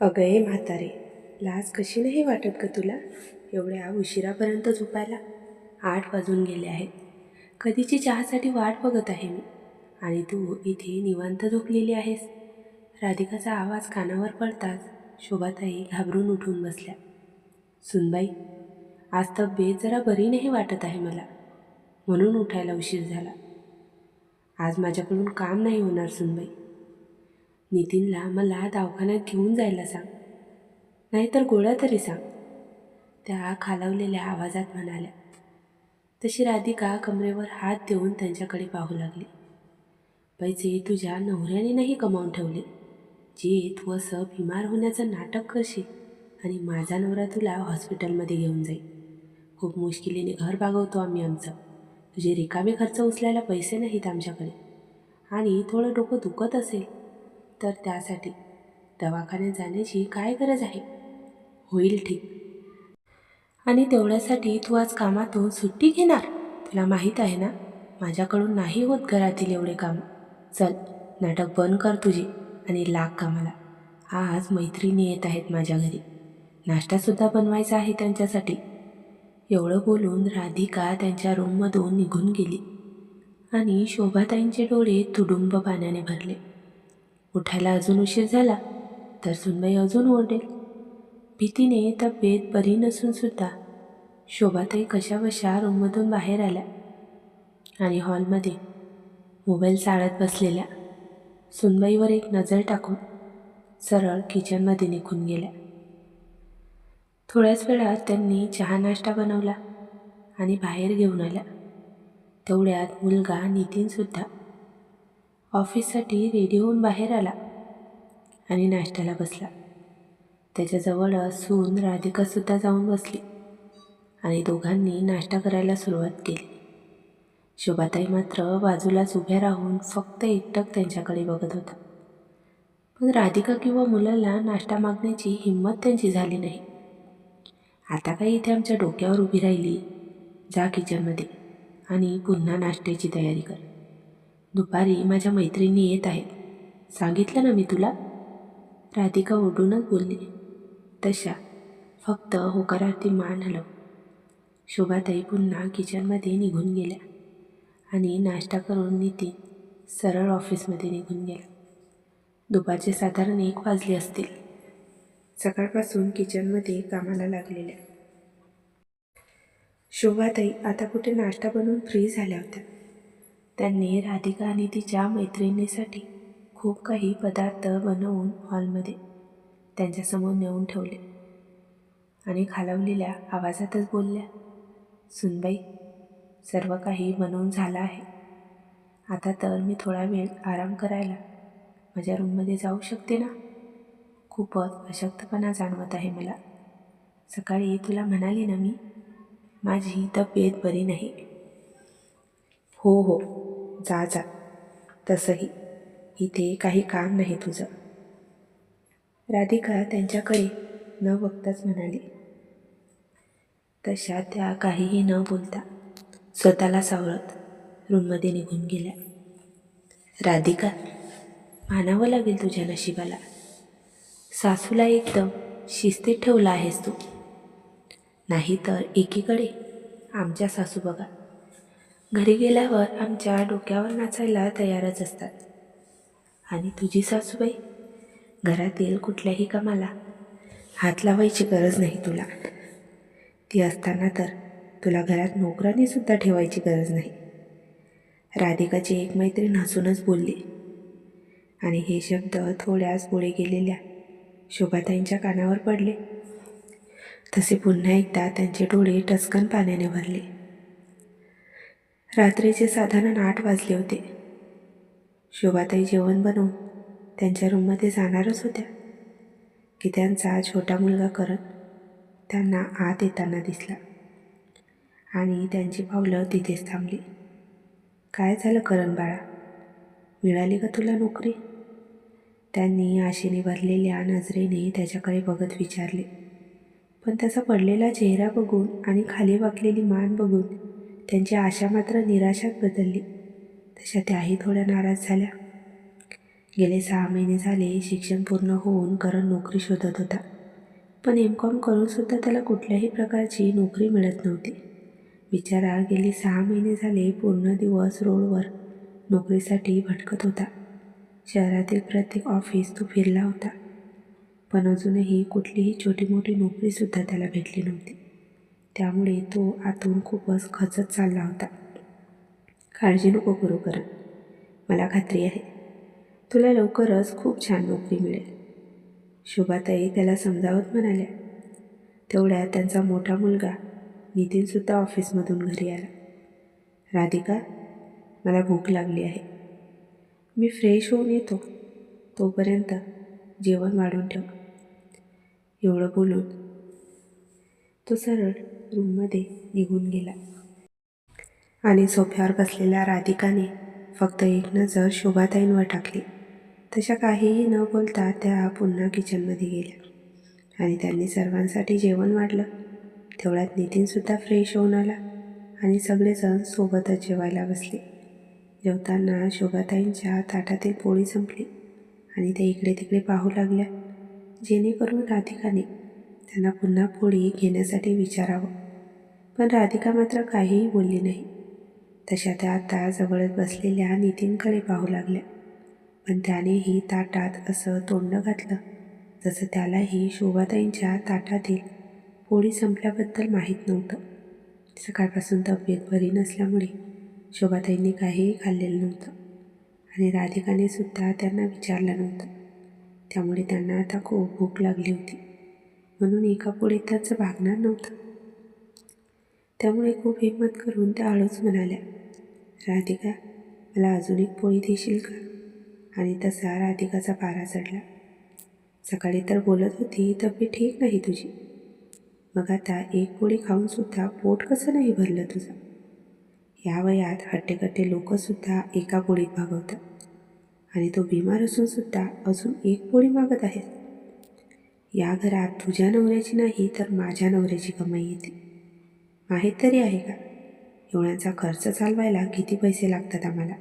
अगं हे म्हातारे लाज कशी नाही वाटत ग तुला? एवढ्या उशिरापर्यंत झोपायला आठ वाजून गेले आहेत. कधीची चहासाठी वाट बघत आहे मी. आणि तू इथे निवांत झोपलेली आहेस. राधिकाचा आवाज कानावर पडताच शोभाताई घाबरून उठून बसल्या. सुनबाई आज तब्येत जरा बरी नाही वाटत आहे मला. म्हणून उठायला उशीर झाला. आज माझ्याकडून काम नाही होणार सुनबाई. नितीनला मला दवाखान्यात घेऊन जायला सांग. नाहीतर गोळ्या तरी सांग. त्या खालावलेल्या आवाजात म्हणाल्या तशी राधिका कमरेवर हात देऊन त्यांच्याकडे पाहू लागली. पैसे तुझ्या नवऱ्याने नाही कमावून ठेवले. जे तू असं बिमार होण्याचं नाटक करशील आणि माझा नवरा तुला हॉस्पिटलमध्ये घेऊन जाईल. खूप मुश्किलीने घर भागवतो आम्ही आमचं. तुझे रिकामे खर्च उचलायला पैसे नाहीत आमच्याकडे. आणि थोडं डोकं दुखत असेल तर त्यासाठी दवाखान्यात जाण्याची काय गरज आहे? होईल ठीक. आणि तेवढ्यासाठी तू आज कामातून सुट्टी घेणार? तुला माहीत आहे ना? माझ्याकडून नाही होत घरातील एवढे काम. चल नाटक बंद कर तुझी आणि लाग कामाला. आज मैत्रिणी येत आहेत माझ्या घरी. नाश्तासुद्धा बनवायचा आहे त्यांच्यासाठी. एवढं बोलून राधिका त्यांच्या रूममधून निघून गेली आणि शोभाताईंचे डोळे तुडुंब पाण्याने भरले. उठायला अजून उशीर झाला तर सुनबाई अजून ओरडेल. भीतीने तब्येत बरी नसून सुद्धा शोभाताई कशा रूममधून बाहेर आल्या आणि हॉलमध्ये मोबाईल चाळत बसलेल्या सुनबाईवर एक नजर टाकून सरळ किचनमध्ये निघून गेल्या. थोड्याच वेळात त्यांनी चहा नाश्ता बनवला आणि बाहेर घेऊन आल्या. तेवढ्यात मुलगा नितीनसुद्धा ऑफिससाठी रेडी होऊन बाहेर आला आणि नाश्त्याला बसला. त्याच्याजवळ सून राधिकासुद्धा जाऊन बसली आणि दोघांनी नाश्ता करायला सुरुवात केली. शोभाताई मात्र बाजूलाच उभ्या राहून फक्त एकटक त्यांच्याकडे बघत होता. पण राधिका किंवा मुलाला नाश्ता मागण्याची हिंमत त्यांची झाली नाही. आता काही इथे आमच्या डोक्यावर उभी राहिली जा किचनमध्ये आणि पुन्हा नाश्त्याची तयारी कर. दुपारी माझ्या मैत्रिणी येत आहेत. सांगितलं ना मी तुला? राधिका ओढूनच बोलली. तशा फक्त होकारार्थी मान हलव. शोभाताई पुन्हा किचनमध्ये निघून गेल्या आणि नाश्ता करून नितीन सरळ ऑफिसमध्ये निघून गेला. दुपारचे साधारण एक वाजले असतील. सकाळपासून किचनमध्ये कामाला लागलेल्या. शोभाताई आता कुठे नाश्ता बनवून फ्री झाल्या होत्या. त्यांनी राधिका आणि तिच्या मैत्रिणीसाठी खूप काही पदार्थ बनवून हॉलमध्ये त्यांच्यासमोर नेऊन ठेवले आणि खालावलेल्या आवाजातच बोलल्या सुनबाई सर्व काही बनवून झालं आहे. आता तर मी थोडा वेळ आराम करायला माझ्या रूममध्ये जाऊ शकते ना? खूपच अशक्तपणा जाणवत आहे मला. सकाळी तुला म्हणाली ना मी? माझी तब्येत बरी नाही. हो हो. जा जा तसंही इथे काही काम नाही तुझं. राधिका त्यांच्याकडे न बघताच म्हणाली. तशा त्या काहीही न बोलता स्वतःला सावरत रूममध्ये निघून गेल्या. राधिका मानावं लागेल तुझ्या नशिबाला. सासूला एकदम शिस्तीत ठेवला आहेस तू. नाही तर एकीकडे आमच्या सासू बघा. घरी गेल्यावर आमच्या डोक्यावर नाचायला तयारच असतात. आणि तुझी सासूबाई? घरातील कुठल्याही कामाला. हात लावायची गरज नाही तुला. ती असताना तर तुला घरात नोकरांनीसुद्धा ठेवायची गरज नाही. राधिकाची एक मैत्रीण हसूनच बोलली. आणि हे शब्द थोड्याच पुढे गेलेल्या शोभाताईंच्या कानावर पडले. तसे पुन्हा एकदा त्यांचे डोळे टचकन पाण्याने भरले. रात्रीचे साधारण आठ वाजले होते. शोभाताई जेवण बनवून त्यांच्या रूममध्ये जाणारच होत्या. की त्यांचा छोटा मुलगा करत त्यांना आत येताना दिसला. आणि त्यांची पावलं तिथेच थांबली. काय झालं करण बाळा? मिळाली का तुला नोकरी? त्यांनी आशेने भरलेल्या नजरेने त्याच्याकडे बघत विचारले. पण त्याचा पडलेला चेहरा बघून आणि खाली वाकलेली मान बघून त्यांची आशा मात्र निराशात बदलली. तशा त्याही थोड्या नाराज झाल्या. गेले सहा महिने झाले शिक्षण पूर्ण होऊन करण नोकरी शोधत होता. पण एम कॉम करूनसुद्धा त्याला कुठल्याही प्रकारची नोकरी मिळत नव्हती. बिचारा गेली सहा महिने झाले पूर्ण दिवस रोडवर नोकरीसाठी भटकत होता. शहरातील प्रत्येक ऑफिस तो फिरला होता. पण अजूनही कुठलीही छोटी मोठी नोकरीसुद्धा त्याला भेटली नव्हती. त्यामुळे तो आतून खूपच खचत चालला होता. काळजी नको करू करण. मला खात्री आहे. तुला लवकरच खूप छान नोकरी मिळेल. शोभाताई त्याला समजावत म्हणाल्या. तेवढ्यात त्यांचा मोठा मुलगा नितीनसुद्धा ऑफिसमधून घरी आला. राधिका मला भूक लागली आहे. मी फ्रेश होऊन येतो. तोपर्यंत जेवण वाढून ठेव. एवढं बोलून? तो सरळ रूममध्ये निघून गेला. आणि सोफ्यावर बसलेल्या राधिकाने फक्त एक नजर शोभाताईंवर टाकली. तशा काहीही न बोलता त्या पुन्हा किचनमध्ये गेल्या. आणि त्यांनी सर्वांसाठी जेवण वाढलं. तेवढ्यात नितीनसुद्धा फ्रेश होऊन आला आणि सगळेजण सोबतच जेवायला बसले. जेवताना शोभाताईंच्या ताटातील पोळी संपली आणि त्या इकडे तिकडे पाहू लागल्या. जेणेकरून राधिकाने त्यांना पुन्हा पोळी घेण्यासाठी विचारावं. पण राधिका मात्र काहीही बोलली नाही. तशा त्या आता जवळच बसलेल्या नितीनकडे पाहू लागल्या. पण त्यानेही ताटात असं तोंड घातलं जसं त्यालाही शोभाताईंच्या ताटातील पोळी संपल्याबद्दल माहीत नव्हतं. सकाळपासून तब्येत बरी नसल्यामुळे शोभाताईंनी काहीही खाल्लेलं नव्हतं आणि राधिकाने सुद्धा त्यांना विचारलं नव्हतं. त्यामुळे त्यांना आता खूप भूक लागली होती. म्हणून एका पोळीतच त्यांचं भागणार नव्हतं. त्यामुळे खूप हिंमत करून त्या हळूच म्हणाल्या राधिका मला अजून एक पोळी देशील का? आणि तसा राधिकाचा पारा चढला. सकाळी तर बोलत होती तब्येत ठीक नाही तुझी. मग आता एक पोळी खाऊनसुद्धा पोट कसं नाही भरलं तुझं? या वयात हट्टेकट्टे लोकंसुद्धा एका पोळीत भागवतात. आणि तो बिमार असूनसुद्धा अजून एक पोळी मागत आहेत. या घरात तुझ्या नवऱ्याची नाही तर माझ्या नवऱ्याची कमाई येते. माहीत तरी आहे का? एवढ्यांचा खर्च चालवायला किती पैसे लागतात आम्हाला?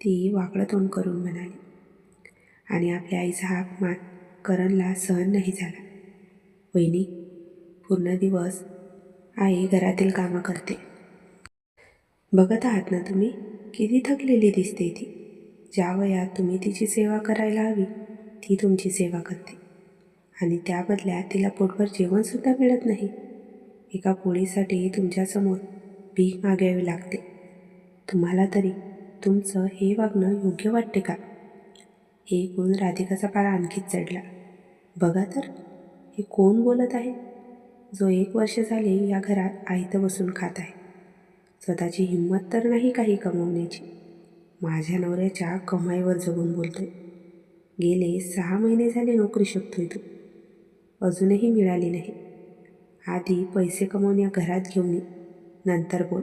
ती वाकडं तोंड करून म्हणाली. आणि आपल्या आईचा हा अपमान करणला सहन नाही झाला. वहिनी पूर्ण दिवस आई घरातील कामं करते. बघत आहात ना तुम्ही? किती थकलेली दिसते ती. ज्या वयात तुम्ही तिची सेवा करायला हवी ती तुमची सेवा करते. आणि त्या बदल्यात तिला पोटभर जेवणसुद्धा मिळत नाही. एका पोळीसाठी तुमच्यासमोर भीक मागावी लागते. तुम्हाला तरी तुमचं हे वागणं योग्य वाटते का? हे ऐकून राधिकाचा पारा आणखीच चढला. बघा तर हे कोण बोलत आहे? जो एक वर्ष झाले या घरात आयतं बसून खात आहे. स्वतःची हिंमत तर नाही काही कमवण्याची. माझ्या नवऱ्याच्या कमाईवर जगून बोलतोय. गेले सहा महिने झाले नोकरी शकतोय तू. अजूनही मिळाली नाही. आधी पैसे कमावून या घरात घेऊन ये. नंतर बोल.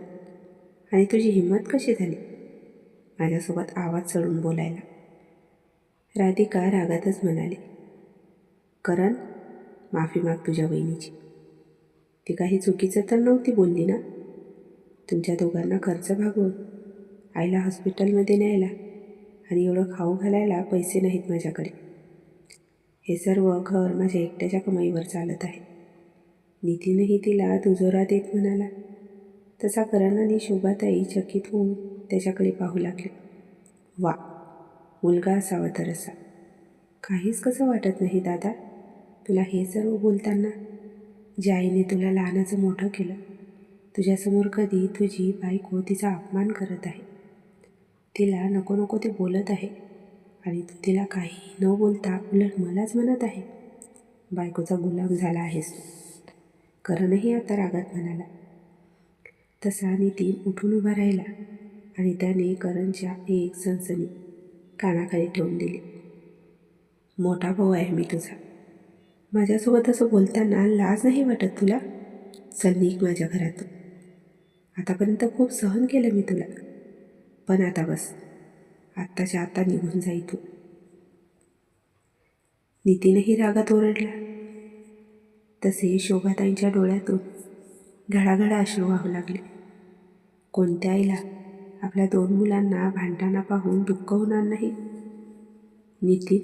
आणि तुझी हिंमत कशी झाली? माझ्यासोबत आवाज चढून बोलायला. राधिका रागातच म्हणाली करण माफी माग तुझ्या बहिणीची ती काही चुकीचं तर नव्हती बोलली ना? तुमच्या दोघांना खर्च भागवून आईला हॉस्पिटलमध्ये न्यायला आणि एवढं खाऊ घालायला पैसे नाहीत माझ्याकडे. हे सर्व घर माझ्या एकट्याच्या कमाईवर चालत आहे. नितीनही तिला दुजोरा देत म्हणाला. तसा करण आणि शोभाताई चकित होऊन त्याच्याकडे पाहू लागले. वा मुलगा असावा तर असा काहीच कसं वाटत नाही दादा. तुला हे सर्व बोलताना ज्या आईने तुला लहानाचं मोठं केलं तुझ्यासमोर कधी तुझी बायको तिचा अपमान करत आहे. तिला नको नको ते बोलत आहे आणि तू तिला काही न बोलता उलट मलाच म्हणत आहे. बायकोचा गुलाम झाला आहेस तू. करणही आता रागात म्हणाला. तसा नितीन उठून उभा राहिला आणि त्याने करणच्या एक सनसनी कानाखाली ठेवून दिली. मोठा भाऊ आहे मी तुझा. माझ्यासोबत असं बोलताना लाज नाही वाटत तुला? चल निघ माझ्या घरातून. आतापर्यंत खूप सहन केलं मी तुला. पण आता बस. आत्ताच्या आता निघून जाई तू. नितीनही रागात ओरडला. तसे शोभाताईंच्या डोळ्यातून घडाघडा अश्रू वाहू लागले. कोणत्या आईला आपल्या दोन मुलांना भांडताना पाहून दुःख होणार नाही? नितीन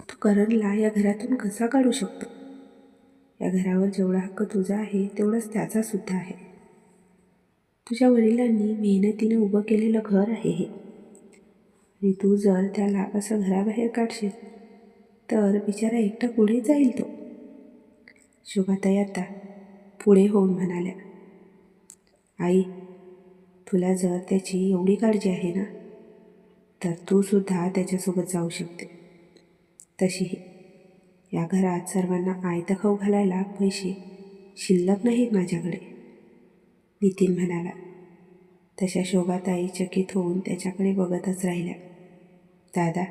तू करणला या घरातून कसा काढू शकतो? या घरावर जेवढा हक्क तुझा आहे तेवढाच त्याचा सुद्धा आहे. तुझ्या वडिलांनी मेहनतीने उभं केलेलं घर आहे हे. आणि तू जर त्याला असं घराबाहेर काढशील तर बिचारा एकटा पुढे जाईल तो. शोभाताई आता पुढे होऊन म्हणाल्या आई तुला जर त्याची एवढी काळजी आहे ना तर तू सुद्धा त्याच्यासोबत जाऊ शकते. तशीही. या घरात सर्वांना आयतं खाऊ घालायला पैसे शिल्लक नाहीत माझ्याकडे. नितीन म्हणाला. तशा शोभाताई चकित होऊन त्याच्याकडे बघतच राहिल्या. दादा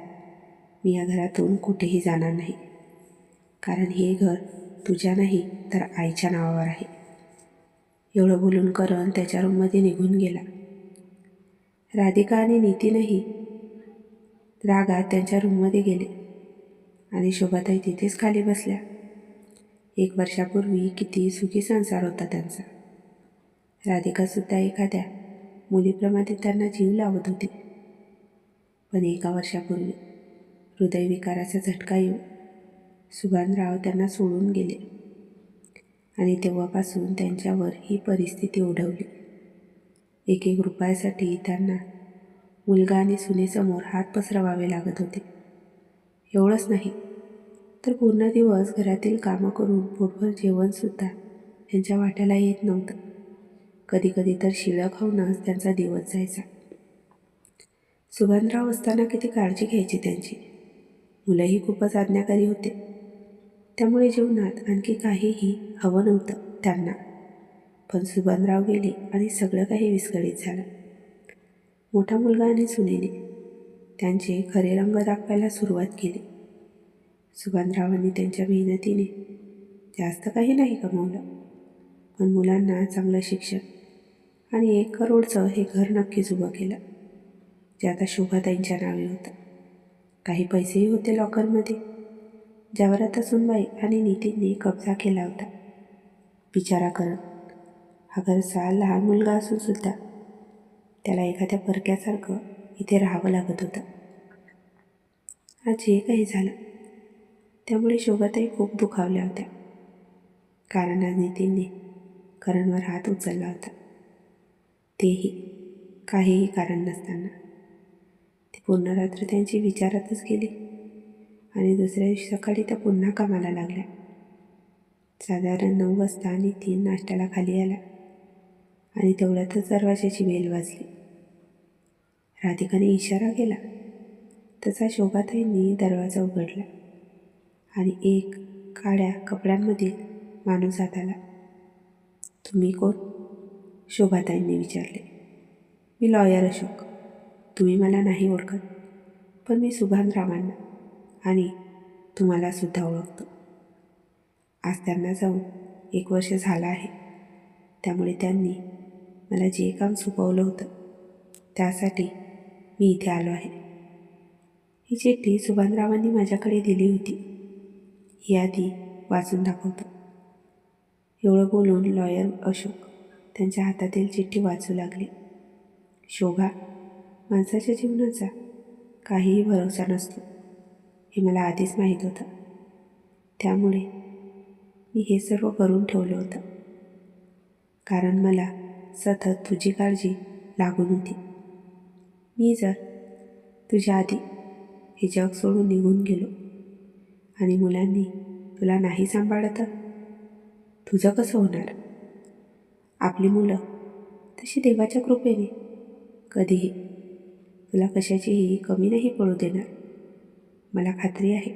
मी या घरातून कुठेही जाणार नाही. कारण हे घर तुझ्या नाही तर आईच्या नावावर आहे. एवढं बोलून करण त्याच्या रूममध्ये निघून गेला. राधिका आणि नितीनही रागात त्यांच्या रूममध्ये गेले आणि शोभाताई तिथेच खाली बसल्या. एक वर्षापूर्वी किती सुखी संसार होता त्यांचा. राधिकासुद्धा एखाद्या मुलीप्रमाणे त्यांना जीव लावत होती. पण एका वर्षापूर्वी हृदयविकाराचा झटका येऊन सुभानराव त्यांना सोडून गेले. आणि तेव्हापासून त्यांच्यावर ही परिस्थिती ओढवली. एक एक रुपयासाठी त्यांना मुलगा आणि सुनेसमोर हात पसरवावे लागत होते. एवढंच नाही तर पूर्ण दिवस घरातील कामं करून पोटभर जेवणसुद्धा त्यांच्या वाट्याला येत नव्हतं. कधीकधी तर शिळं खाऊनच त्यांचा दिवस जायचा. सुभानराव असताना किती काळजी घ्यायची त्यांची? मुलंही खूपच आज्ञाकारी होते. त्यामुळे जीवनात आणखी काहीही हवं नव्हतं त्यांना. पण सुभानराव गेले आणि सगळं काही विस्कळीत झालं. मोठा मुलगा आणि सुनेने त्यांचे खरे रंग दाखवायला सुरुवात केली. सुभानरावांनी त्यांच्या मेहनतीने जास्त काही नाही कमावलं. पण मुलांना चांगलं शिक्षण आणि एक करोडचं हे घर नक्कीच उभं केलं जे आता शोभाताईंच्या नावे होतं. काही पैसेही होते लॉकरमध्ये. ज्यावर आता सुनबाई आणि नितीनने कब्जा केला होता. बिचारा करण हा घरचा लहान मुलगा असून सुद्धा त्याला एखाद्या परक्यासारखं इथे राहावं लागत होतं. आज जे काही झालं त्यामुळे शोभाताई खूप दुखावल्या होत्या. कारण आज नितीनने करणवर हात उचलला होता. तेही काहीही कारण नसताना. ती पूर्ण रात्र त्यांची विचारातच गेली. आणि दुसऱ्या दिवशी सकाळी त्या पुन्हा कामाला लागल्या. साधारण नऊ वाजता आणि तीन नाश्त्याला खाली आला आणि तेवढ्यातच दरवाजाची बेल वाजली. राधिकाने इशारा केला. तसा शोभाताईंनी दरवाजा उघडला आणि एक काळ्या कपड्यांमधील माणूस हात आला तुम्ही कोण? शोभाताईंनी विचारले. मी लॉयर अशोक. तुम्ही मला नाही ओळखत पण मी सुभानरावांना आणि तुम्हाला सुद्धा ओळखतो. आज त्यांना जाऊन एक वर्ष झालं आहे. त्यामुळे त्यांनी मला जे काम सोपवलं होतं त्यासाठी मी इथे आलो आहे. ही चिठ्ठी सुभानरावांनी माझ्याकडे दिली होती. ही आधी वाचून दाखवतो. एवढं बोलून लॉयर अशोक त्यांच्या हातातील चिठ्ठी वाचू लागली. शोभा माणसाच्या जीवनाचा काहीही भरोसा नसतो. हे मला आधीच माहीत होतं. त्यामुळे मी हे सर्व करून ठेवलं होतं. कारण मला सतत तुझी काळजी लागून होती. मी जर तुझ्या आधी हे जग सोडून निघून गेलो आणि मुलांनी तुला नाही सांभाळलं तर तुझं कसं होणार? आपली मुलं तशी देवाच्या कृपेने कधीही तुला कशाचीही कमी नाही पडू देणार. मला खात्री आहे.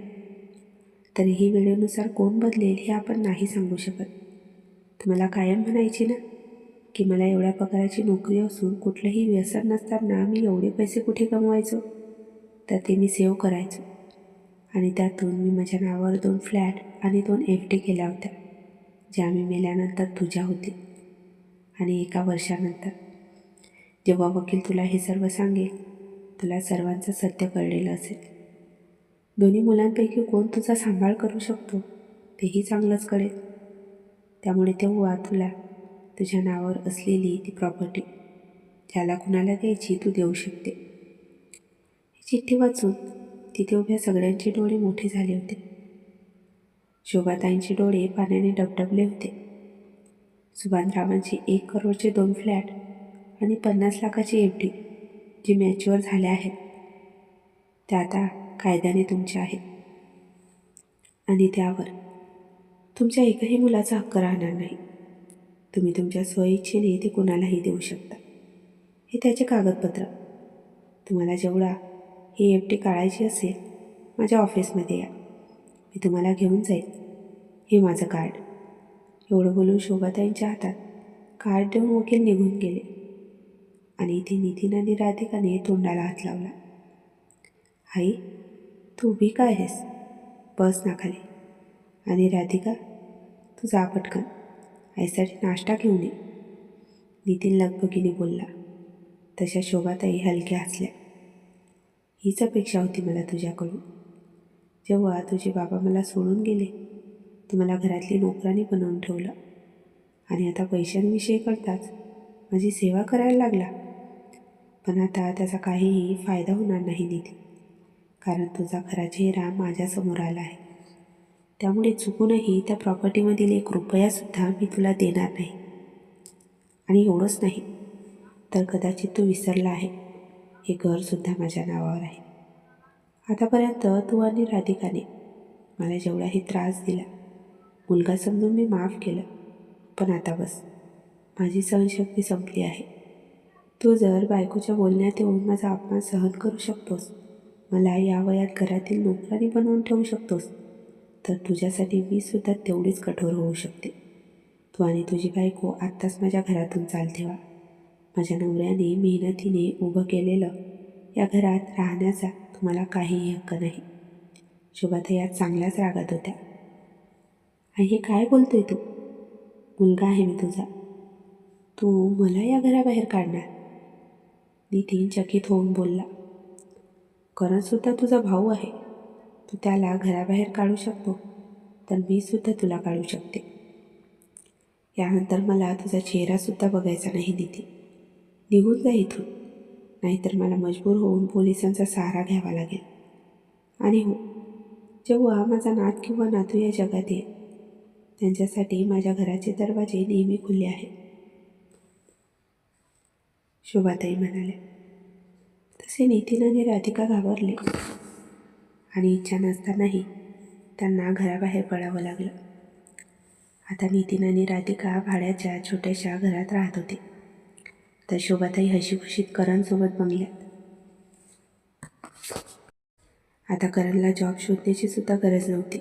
तरीही वेळेनुसार कोण बदलेल हे आपण नाही सांगू शकत. मला कायम म्हणायची ना की मला एवढ्या पगाराची नोकरी असून कुठलंही व्यसन नसताना मी एवढे पैसे कुठे कमवायचो? तर ते मी सेव्ह करायचो. आणि त्यातून मी माझ्या नावावर दोन फ्लॅट आणि दोन एफ डी केल्या होत्या ज्या मी मेल्यानंतर तुझ्या होती आणि एका वर्षानंतर. जेव्हा वकील तुला हे सर्व सांगेल तुला सर्वांचं सत्य कळलेलं असेल. दोन्ही मुलांपैकी कोण तुझा सांभाळ करू शकतो तेही चांगलंच कळेल. त्यामुळे तेव्हा तुला तुझ्या नावावर असलेली ती प्रॉपर्टी ज्याला कुणाला द्यायची तू देऊ शकते. ही चिठ्ठी वाचून तिथे उभ्या सगळ्यांचे डोळे मोठे झाले होते. शोभाताईंचे डोळे पाण्याने डबडबले होते. सुभानरावांची एक करोडचे दोन फ्लॅट आणि पन्नास लाखाची एफ डी जी मॅच्युअर झाल्या आहेत. त्या आता कायद्याने तुमच्या आहेत. आणि त्यावर तुमच्या एकही मुलाचा हक्क राहणार नाही. तुम्ही तुमच्या स्वइच्छेने ते कोणालाही देऊ शकता. हे त्याचे कागदपत्र. तुम्हाला जेवढा ही एफ डी काढायची असेल माझ्या ऑफिसमध्ये या. मी तुम्हाला घेऊन जाईल. हे माझं कार्ड. एवढं बोलून शोभाताईंच्या हातात कार्ड देऊन वकील निघून गेले. आणि इथे नितीन आणि राधिकाने तोंडाला हात लावला. आई तू उभी काय आहेस? बस ना खाली. आणि राधिका तू जा पटकन. आईसाठी नाश्ता घेऊन ये. नितीन लगबगीने बोलला. तशा शोभाताई हलक्या हसल्या. हीच अपेक्षा होती मला तुझ्याकडून. जेव्हा तुझे बाबा मला सोडून गेले तू मला घरातली नोकरानी बनवून ठेवलं. आणि आता पैशांविषयी करताच माझी सेवा करायला लागला. पण आता त्याचा काहीही फायदा होणार नाही निधी कारण तुझा खरा चेहरा माझ्यासमोर आला आहे. त्यामुळे चुकूनही त्या प्रॉपर्टीमधील एक रुपयासुद्धा मी तुला देणार नाही. आणि एवढंच नाही तर कदाचित तू विसरला आहे. हे घरसुद्धा माझ्या नावावर आहे. आतापर्यंत तू आणि राधिकाने मला जेवढाही त्रास दिला मुलगा समजून मी माफ केलं. पण आता बस माझी सहनशक्ती संपली आहे. तू जर बायकोच्या बोलण्यात येऊन माझा अपमान सहन करू शकतोस मला या वयात घरातील नोकरानी बनवून ठेवू शकतोस. तर तुझ्यासाठी मी सुद्धा तेवढीच कठोर होऊ शकते. तू आणि तुझी बायको आत्ताच माझ्या घरातून चाल ठेवा. माझ्या नवऱ्याने मेहनतीने उभं केलेलं या घरात राहण्याचा तुम्हाला काहीही हक्क नाही. शुभाताई चांगल्याच रागात होत्या. आई हे काय बोलतोय तू? मुलगा आहे मी तुझा. तू मला या घराबाहेर काढणार? नितीन चकित होऊन बोलला. करणसुद्धा तुझा भाऊ आहे. तू त्याला घराबाहेर काढू शकतो तर मी सुद्धा तुला काढू शकते. यानंतर मला तुझा चेहरासुद्धा बघायचा नाही निधी. निघून जा इथून. नाहीतर मला मजबूर होऊन पोलिसांचा सहारा घ्यावा लागेल. आणि हो जेव्हा माझा नात किंवा नातू या जगात येईल त्यांच्यासाठी माझ्या घराचे दरवाजे नेहमी खुले आहेत. शोभाताई म्हणाल्या. तसे नितीन आणि राधिका घाबरले. आणि इच्छा नसतानाही त्यांना घराबाहेर पडावं लागलं. आता नितीन आणि राधिका भाड्याच्या छोट्याशा घरात राहत होते. तर शोभाताई हशीखुशीत करणसोबत बंगल्यात. आता करणला जॉब शोधण्याची सुद्धा गरज नव्हती.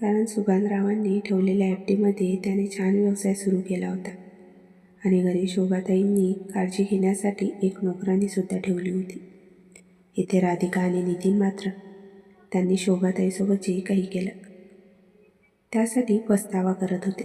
कारण सुभानरावांनी ठेवलेल्या एफ डीमध्ये त्याने छान व्यवसाय सुरू केला होता. आणि घरी शोभाताईंनी काळजी घेण्यासाठी एक नोकरानीसुद्धा ठेवली होती. इथे राधिका आणि नितीन मात्र त्यांनी शोभाताईसोबत जे काही केलं. त्यासाठी पस्तावा करत होते.